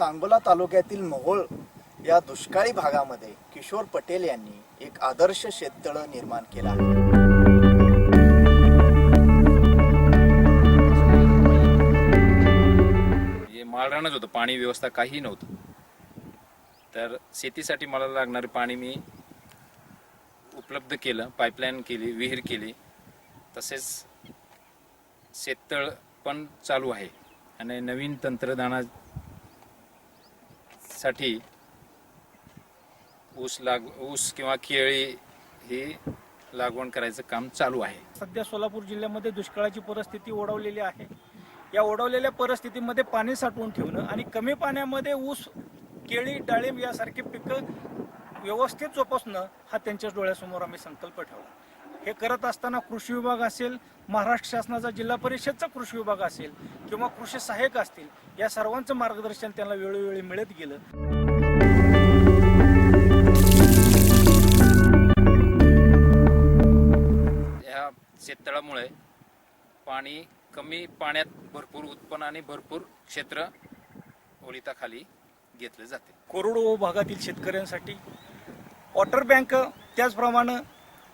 सांगोला तालुक्यातील मोहोळ या दुष्काळी भागामध्ये किशोर पटेल यांनी एक आदर्श शेततळ निर्माण केला. म्हणजे माळरानच होतं पाणी व्यवस्था काहीही नव्हतं. तर शेतीसाठी मला लागणारे पाणी मी उपलब्ध केलं पाईपलाईन केली विहीर केली. तसेच शेततळ पण चालू आहे. आणि नवीन तंत्रज्ञाना साठी ऊस लाग ऊस किंवा केळी ही लागवण करायचं काम चालू आहे. सध्या सोलापूर जिल्ह्यामध्ये दुष्काळाची परिस्थिती ओढवलेली आहे. या ओढवलेल्या परिस्थितीमध्ये पाणी साठवून ठेवणं आणि कमी पाण्यामध्ये ऊस केळी डाळिंब यासारखी पिकं व्यवस्थित जोपासणं हा त्यांच्या डोळ्यासमोर आम्ही संकल्प ठेवला. हे करत असताना कृषी विभाग असेल महाराष्ट्र शासनाचा जिल्हा परिषदचा कृषी विभाग असेल किंवा कृषी सहाय्यक असतील या सर्वांचं मार्गदर्शन त्यांना वेळोवेळी मिळत गेलं. शेततळामुळे पाणी कमी पाण्यात भरपूर उत्पन्न आणि भरपूर क्षेत्र ओलिताखाली घेतले जाते. कोरडो भागातील शेतकऱ्यांसाठी वॉटर बँक त्याचप्रमाणे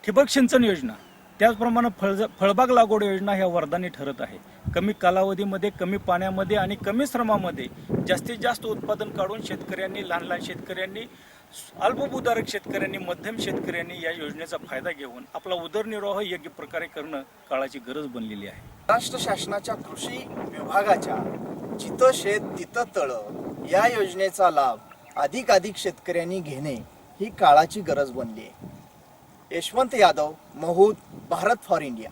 ठिबक सिंचन योजना त्याचप्रमाणे फळ फळबाग लागवड योजना ह्या वरदानी ठरत आहे. कमी कालावधीमध्ये कमी पाण्यामध्ये आणि कमी श्रमामध्ये जास्तीत जास्त उत्पादन काढून शेतकऱ्यांनी लहान लहान शेतकऱ्यांनी अल्पभूधारक शेतकऱ्यांनी मध्यम शेतकऱ्यांनी या योजनेचा फायदा घेऊन आपला उदरनिर्वाह योग्य प्रकारे करणं काळाची गरज बनलेली आहे. महाराष्ट्र शासनाच्या कृषी विभागाच्या जिथं शेत तिथं तळ या योजनेचा लाभ अधिकाधिक शेतकऱ्यांनी घेणे ही काळाची गरज बनली आहे. Yashwant Yadav Mahud Bharat for India.